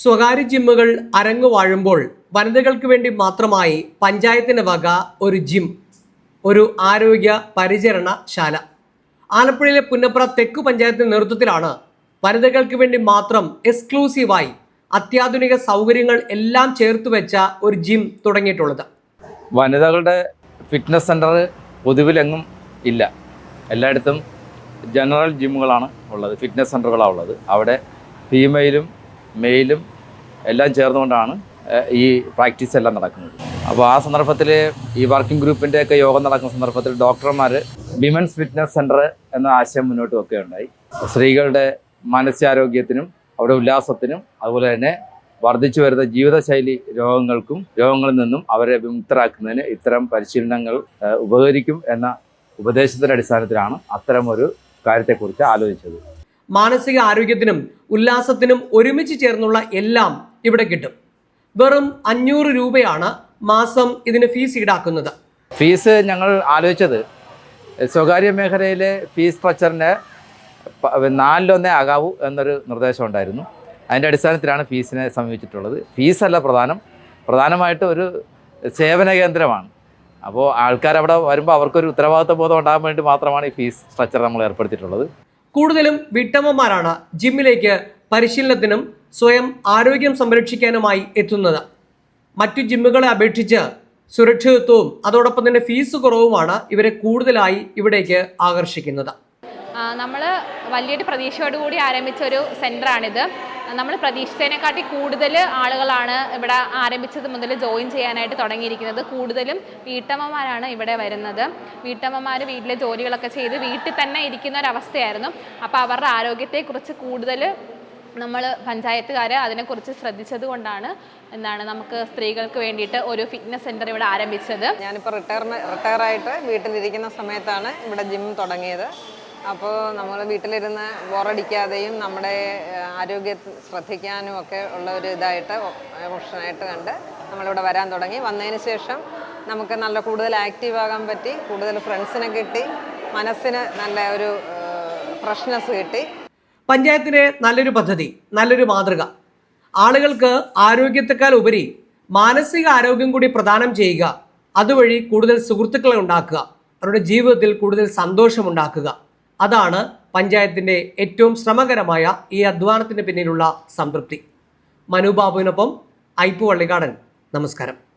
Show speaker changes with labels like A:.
A: സ്വകാര്യ ജിമ്മുകൾ അരങ്ങു വാഴുമ്പോൾ വനിതകൾക്ക് വേണ്ടി മാത്രമായി പഞ്ചായത്തിന് വക ഒരു ജിം ഒരു ആരോഗ്യ പരിചരണശാല. ആലപ്പുഴയിലെ പുന്നപ്ര തെക്കു പഞ്ചായത്തിന്റെ നേതൃത്വത്തിലാണ് വനിതകൾക്ക് വേണ്ടി മാത്രം എക്സ്ക്ലൂസീവായി അത്യാധുനിക സൗകര്യങ്ങൾ എല്ലാം ചേർത്ത് വെച്ച ഒരു ജിം തുടങ്ങിയിട്ടുള്ളത്.
B: വനിതകളുടെ ഫിറ്റ്നസ് സെന്റർ പൊതുവിലെങ്ങും ഇല്ല. എല്ലായിടത്തും ജനറൽ ജിമ്മുകളാണ് ഉള്ളത് ഫിറ്റ്നസ് സെന്ററുകളാണ് ഉള്ളത്. അവിടെ ഫീമെയിലും മെയിലും എല്ലാം ചേർന്നുകൊണ്ടാണ് ഈ പ്രാക്ടീസ് എല്ലാം നടക്കുന്നത്. അപ്പോൾ ആ സന്ദർഭത്തിൽ ഈ വർക്കിംഗ് ഗ്രൂപ്പിന്റെ ഒക്കെ യോഗം നടക്കുന്ന സന്ദർഭത്തിൽ ഡോക്ടർമാർ വിമൻസ് ഫിറ്റ്നസ് സെന്റർ എന്ന ആശയം മുന്നോട്ട് വെക്കുകയുണ്ടായി. സ്ത്രീകളുടെ മാനസികാരോഗ്യത്തിനും അവരുടെ ഉല്ലാസത്തിനും അതുപോലെ തന്നെ വർദ്ധിച്ചു വരുന്ന ജീവിതശൈലി രോഗങ്ങൾക്കും രോഗങ്ങളിൽ നിന്നും അവരെ വിമുക്തരാക്കുന്നതിന് ഇത്തരം പരിശീലനങ്ങൾ ഉപകരിക്കും എന്ന ഉപദേശത്തിന്റെ അടിസ്ഥാനത്തിലാണ് അത്തരമൊരു കാര്യത്തെക്കുറിച്ച് ആലോചിച്ചത്.
A: മാനസിക ആരോഗ്യത്തിനും ഉല്ലാസത്തിനും ഒരുമിച്ച് ചേർന്നുള്ള എല്ലാം ഇവിടെ കിട്ടും. വെറും അഞ്ഞൂറ് രൂപയാണ് മാസം ഇതിന് ഫീസ് ഈടാക്കുന്നത്.
B: ഫീസ് ഞങ്ങൾ ആലോചിച്ചത് സ്വകാര്യ മേഖലയിലെ ഫീസ് സ്ട്രക്ചറിന്റെ നാലിലൊന്നേ ആകാവൂ എന്നൊരു നിർദ്ദേശം ഉണ്ടായിരുന്നു. അതിന്റെ അടിസ്ഥാനത്തിലാണ് ഫീസിനെ സമീപിച്ചിട്ടുള്ളത്. ഫീസല്ല പ്രധാനം. പ്രധാനമായിട്ട് ഒരു സേവന കേന്ദ്രമാണ്. അപ്പോൾ ആൾക്കാർ അവിടെ വരുമ്പോൾ അവർക്കൊരു ഉത്തരവാദിത്വ ബോധം ഉണ്ടാകാൻ വേണ്ടി മാത്രമാണ് ഈ ഫീസ് സ്ട്രക്ചർ നമ്മൾ ഏർപ്പെടുത്തിയിട്ടുള്ളത്.
A: കൂടുതലും വീട്ടമ്മമാരാണ് ജിമ്മിലേക്ക് പരിശീലനത്തിനും സ്വയം ആരോഗ്യം സംരക്ഷിക്കാനുമായി എത്തുന്നത്. മറ്റു ജിമ്മുകളെ അപേക്ഷിച്ച് സുരക്ഷിതത്വവും അതോടൊപ്പം തന്നെ ഫീസ് കുറവുമാണ് ഇവരെ കൂടുതലായി ഇവിടേക്ക് ആകർഷിക്കുന്നത്.
C: നമ്മൾ വലിയൊരു പ്രതീക്ഷയോടുകൂടി ആരംഭിച്ച ഒരു സെന്ററാണിത് നമ്മൾ പ്രതീക്ഷിച്ചതിനെക്കാട്ടി കൂടുതൽ ആളുകളാണ് ഇവിടെ ആരംഭിച്ചത് മുതൽ ജോയിൻ ചെയ്യാനായിട്ട് തുടങ്ങിയിരിക്കുന്നത്. കൂടുതലും വീട്ടമ്മമാരാണ് ഇവിടെ വരുന്നത്. വീട്ടമ്മമാർ വീട്ടിലെ ജോലികളൊക്കെ ചെയ്ത് വീട്ടിൽ തന്നെ ഇരിക്കുന്ന ഒരവസ്ഥയായിരുന്നു അപ്പോൾ അവരുടെ ആരോഗ്യത്തെക്കുറിച്ച് കൂടുതൽ നമ്മൾ പഞ്ചായത്തുകാർ അതിനെക്കുറിച്ച് ശ്രദ്ധിച്ചത് കൊണ്ടാണ് എന്താണ് നമുക്ക് സ്ത്രീകൾക്ക് വേണ്ടിയിട്ട് ഒരു ഫിറ്റ്നസ് സെന്റർ ഇവിടെ ആരംഭിച്ചത്.
D: ഞാനിപ്പോൾ റിട്ടയർമെന്റ് റിട്ടയറായിട്ട് വീട്ടിലിരിക്കുന്ന സമയത്താണ് ഇവിടെ ജിം തുടങ്ങിയത്. അപ്പോൾ നമ്മൾ വീട്ടിലിരുന്ന് ബോറടിക്കാതെയും നമ്മുടെ ആരോഗ്യ ശ്രദ്ധിക്കാനും ഒക്കെ ഉള്ള ഒരു ഇതായിട്ട് ഓപ്ഷനായിട്ട് കണ്ട് നമ്മളിവിടെ വരാൻ തുടങ്ങി. വന്നതിന് ശേഷം നമുക്ക് നല്ല കൂടുതൽ ആക്റ്റീവ് ആകാൻ പറ്റി കൂടുതൽ ഫ്രണ്ട്സിനെ കിട്ടി മനസ്സിന് നല്ല ഒരു ഫ്രഷ്നെസ് കിട്ടി.
A: പഞ്ചായത്തിന് നല്ലൊരു പദ്ധതി നല്ലൊരു മാതൃക. ആളുകൾക്ക് ആരോഗ്യത്തെക്കാൾ ഉപരി മാനസിക ആരോഗ്യം കൂടി പ്രദാനം ചെയ്യുക അതുവഴി കൂടുതൽ സുഹൃത്തുക്കളെ ഉണ്ടാക്കുക അവരുടെ ജീവിതത്തിൽ കൂടുതൽ സന്തോഷമുണ്ടാക്കുക അതാണ് പഞ്ചായത്തിന്റെ ഏറ്റവും ശ്രമകരമായ ഈ അധ്വാനത്തിന് പിന്നിലുള്ള സംതൃപ്തി. മനുബാബുവിനൊപ്പം ഐപ്പു വള്ളിക്കാടൻ നമസ്കാരം.